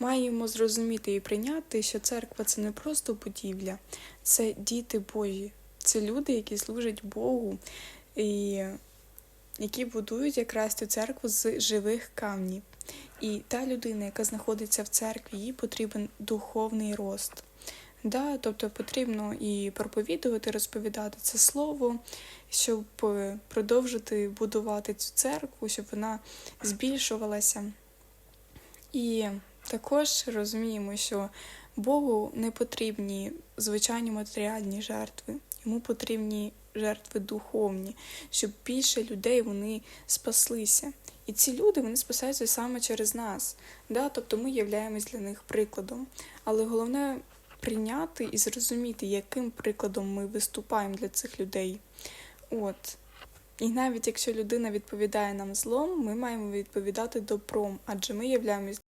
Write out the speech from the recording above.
маємо зрозуміти і прийняти, що церква це не просто будівля, це діти Божі, це люди, які служать Богу і які будують якраз цю церкву з живих камнів. І та людина, яка знаходиться в церкві, їй потрібен духовний рост. Да, тобто потрібно і проповідувати, розповідати це слово, щоб е, продовжити будувати цю церкву, щоб вона збільшувалася. І також розуміємо, що Богу не потрібні звичайні матеріальні жертви, йому потрібні жертви духовні, щоб більше людей вони спаслися. І ці люди вони спасаються саме через нас. Да? Тобто ми являємось для них прикладом. Але головне прийняти і зрозуміти, яким прикладом ми виступаємо для цих людей. От. І навіть якщо людина відповідає нам злом, ми маємо відповідати добром, адже ми являємось